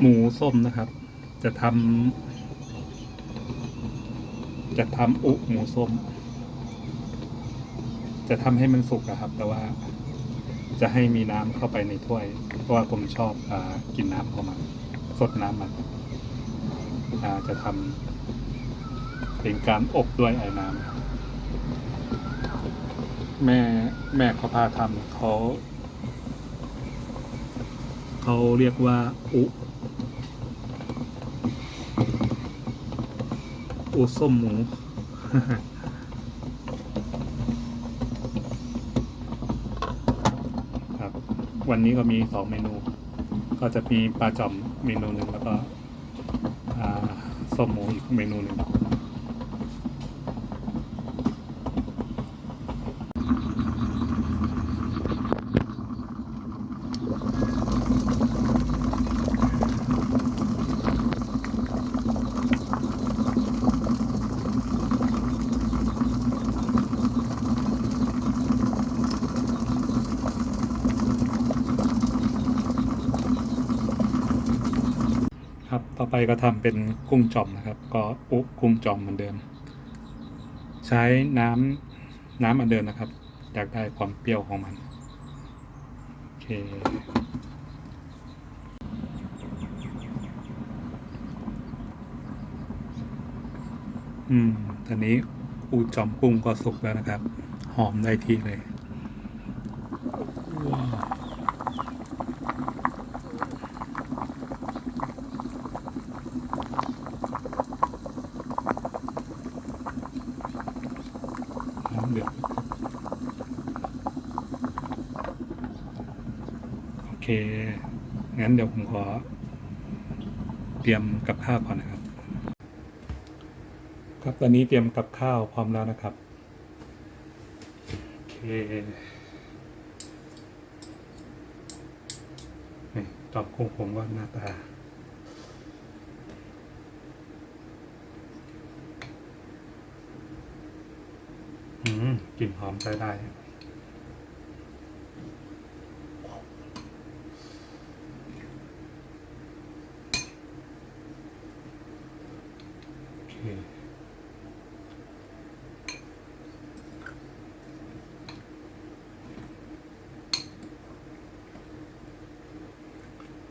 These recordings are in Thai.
หมูส้มนะครับ จะทำจะทำอุหมูส้ม จะทำให้มันสุกอะครับ แต่ว่าจะให้มีน้ำเข้าไปในถ้วย เพราะว่าผมชอบอกินน้ำของมันสดน้ำมันอ่าจะทำเป็นการอบด้วยไอ้น้ำแม่แม่เขาพาทำเขา เขาเรียกว่าอุ อุส้มหมู ครับ วันนี้ก็มีสองเมนู ก็จะมีปลาจอมเมนูหนึ่งแล้วก็อ่าส้มหมูอีกเมนูหนึ่ง ไปก็ทำเป็นกุ้งจอมนะครับ ก็อุกุ้งจอมเหมือนเดิม ใช้น้ำน้ำเหมือนเดิมนะครับ อยากได้ความเปรี้ยวของมัน โอเค อืมตอนนี้อูจอมกุ้งก็สุกแล้วนะครับ หอมได้ที่เลย ว้าว น้ำเดือดโอเค งั้นเดี๋ยวผมขอ เตรียมกับข้าวก่อนนะครับ ครับตอนนี้เตรียมกับข้าวพร้อมแล้วนะครับโอเคนี่จอบกุ้งผมก็หน้าตาอืมกลิ่นหอมใช้ได้ โอเค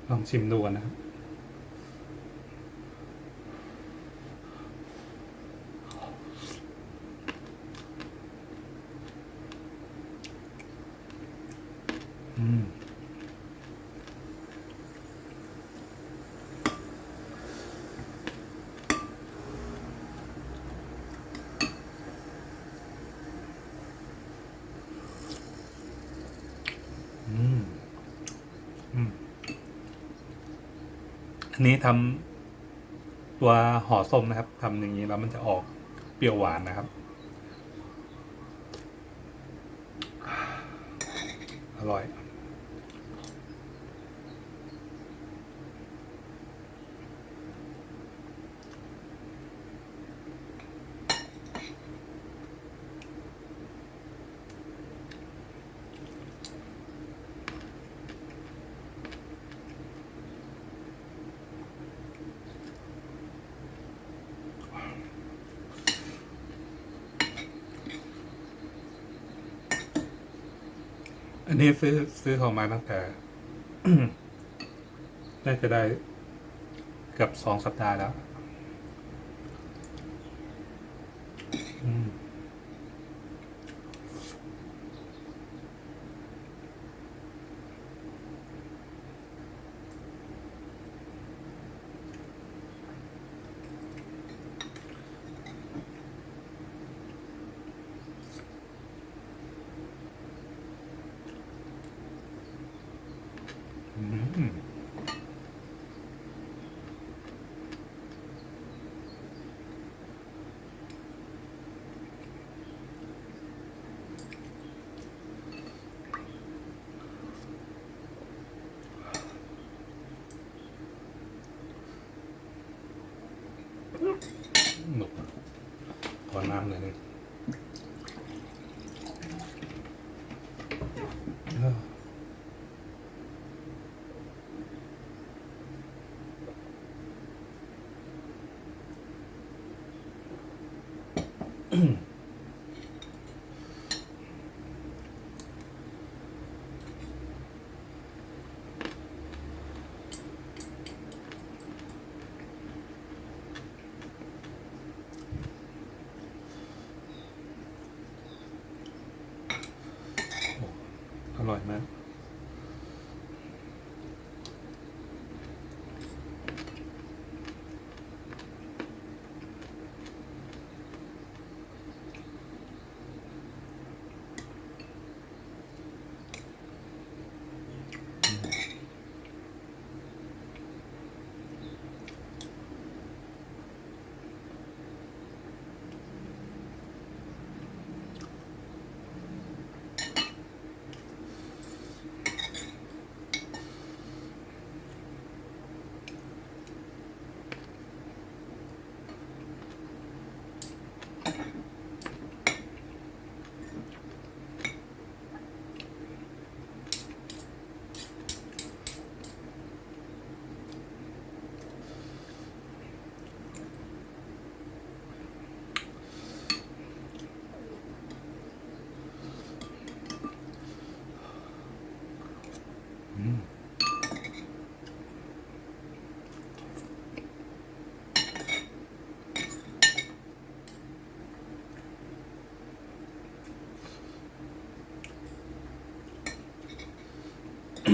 ลองชิมดูนนะครับ อืม อืม อืม อันนี้ทำตัวห่อส้มนะครับทำอย่างนี้แล้วมันจะออกเปรี้ยวหวานนะครับ อร่อย อันนี้ซื้อซื้อของมาตั้งแต่น่าจะได้เกือบสองสัปดาห์แล้ว 마음내는 아. มี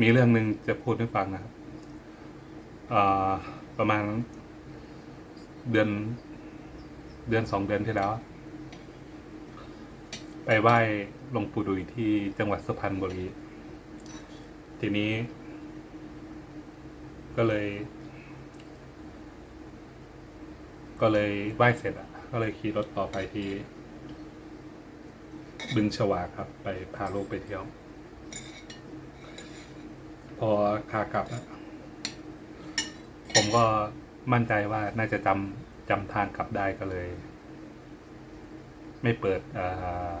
มีเรื่องหนึ่งจะพูดให้ฟังนะครับประมาณเดือน เดือนสองเดือนที่แล้ว ไปไหว้หลวงปู่ดุยที่จังหวัดสุพรรณบุรี ทีนี้ ก็เลย ก็เลยไหว้เสร็จอะก็เลยขี่รถต่อไปที่ บึงฉวากครับ ไปพาลูกไปเที่ยว พอขากลับ ผมก็มั่นใจว่าน่าจะจำ จำทางกลับได้ก็เลย ไม่เปิดอ่า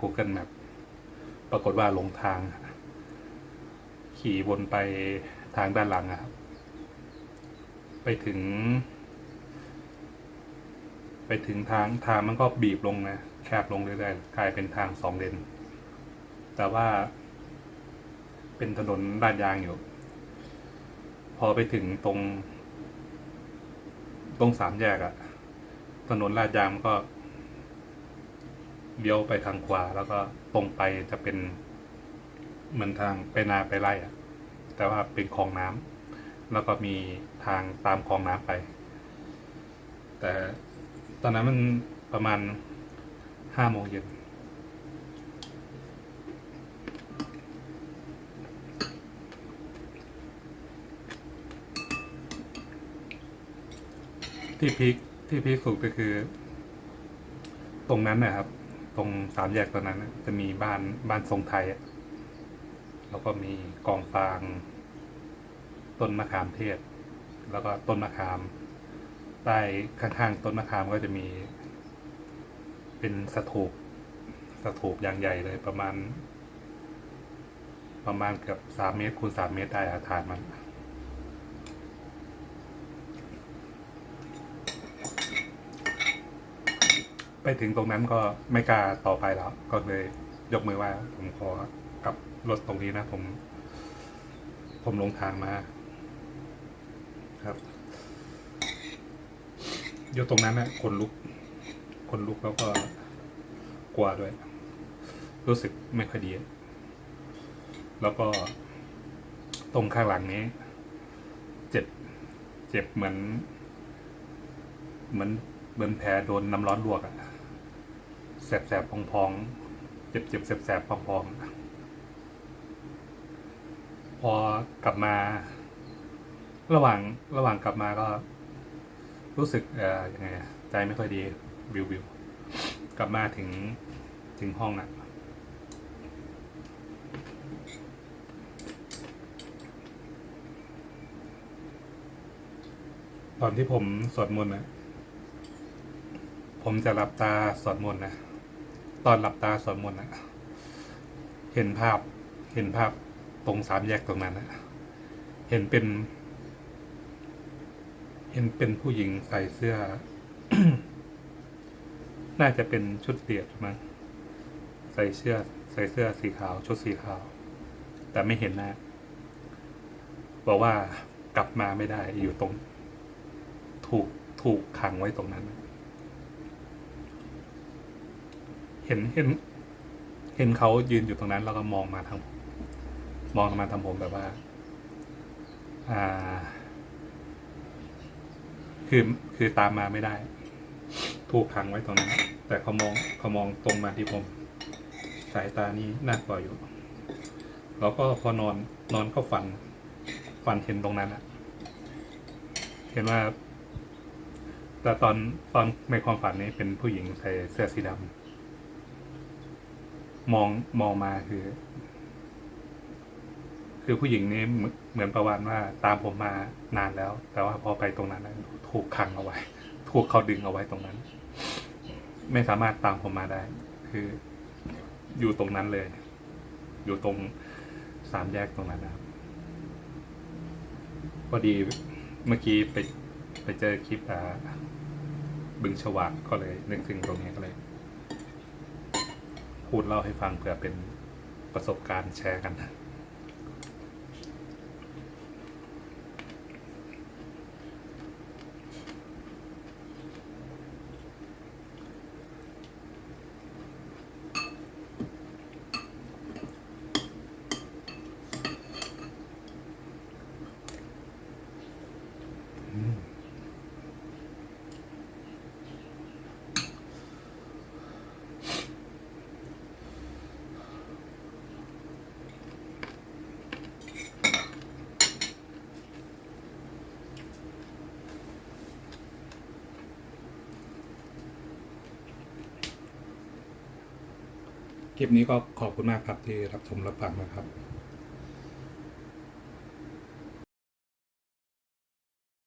Google Map ปรากฏว่าหลงทาง ขี่วนไปทางด้านหลังครับ ไปถึง ไปถึงทางทางมันก็บีบลงนะแคบลงเรื่อยๆกลายเป็นทางสองเลนแต่ว่า เป็นถนนลาดยางอยู่ พอไปถึงตรง ตรงสามแยกอะถนนลาดยางมันก็เลี้ยวไปทางขวาแล้วก็ตรงไปจะเป็นเหมือนทางไปนาไปไร่อะแต่ว่าเป็นคลองน้ำแล้วก็มีทางตามคลองน้ำไป แต่ตอนนั้นมันประมาณห้าโมงเย็น ที่พีคที่พีคสุดก็คือ ตรงนั้นนะครับ ตรงสามแยกตรงนั้นน่ะจะมีบ้านบ้านทรงไทยอะแล้วก็มีกองฟาง ต้นมะขามเทศ แล้วก็ต้นมะขาม ใต้ข้างๆต้นมะขามก็จะมี เป็นสถูปสถูปอย่างใหญ่เลยประมาณ ประมาณเกือบสามเมตรคูณสามเมตรได้อาฐานมัน ไปถึงตรงนั้นก็ไม่กล้าต่อไปแล้ว ก็เลยยกมือว่า ผมขอกลับรถตรงนี้นะ ผม ผมลงทางมา ครับอยู่ตรงนั้นนะคนลุก คนลุกแล้วก็กลัวด้วย รู้สึกไม่ค่อยดี แล้วก็ตรงข้างหลังนี้ เจ็บ เจ็บเหมือน เหมือนเหมือนแผลโดนน้ำร้อนลวกอะ แสบๆพองๆ เจ็บๆแสบๆพองๆ พอกลับมา ระหว่างระหว่างกลับมาก็ รู้สึกเอ่อยังไงใจไม่ค่อยดีวิววิวกลับมาถึงถึงห้องอะอนที่ผมสวดมนต์นะ ผมจะหลับตาสวดมนต์นะ ตอนหลับตาสวดมนต์นะเห็นภาพ เห็นภาพตรงสามแยกตรงนั้นนะเห็นเป็น เห็นเป็นผู้หญิงใส่เสื้อ น่าจะเป็นชุดเดียดมั้งใส่เสื้อ ใส่เสื้อสีขาว ชุดสีขาว แต่ไม่เห็นหน้าบอกว่ากลับมาไม่ได้อยู่ตรง ถูกถูกขังไว้ตรงนั้น เห็นเห็น เห็นเขายืนอยู่ตรงนั้น แล้วก็มองมาทางมมองมาทางผมแบบว่า อ่า คือคือตามมาไม่ได้ ถูกขังไว้ตรงนั้น แต่เขามองเขามองตรงมาที่ผม สายตานี้น่ากลัวอยู่ แล้วก็พอนอนนอนก็ฝัน ฝันเห็นตรงนั้นอะเห็นว่าแต่ตอนตอนในความฝันนี้เป็นผู้หญิงใส่เสื้อสีดำ มองมองมาคือ คือผู้หญิงนี้เหมือนประวัติว่าตามผมมานานแล้ว แต่ว่าพอไปตรงนั้นถูกขังเอาไว้ ถูกเขาดึงเอาไว้ตรงนั้น ไม่สามารถตามผมมาได้ คือ อยู่ตรงนั้นเลย อยู่ตรงสามแยกตรงนั้นนะครับพอดีเมื่อกี้ไปไปเจอคลิปอ่าบึงฉวากก็เลยนึกถึงตรงนี้ก็เลย พูดเล่าให้ฟังเผื่อเป็นประสบการณ์แชร์กันนะ คลิปนี้ก็ขอบคุณมากครับที่รับชมรับฟังนะครับ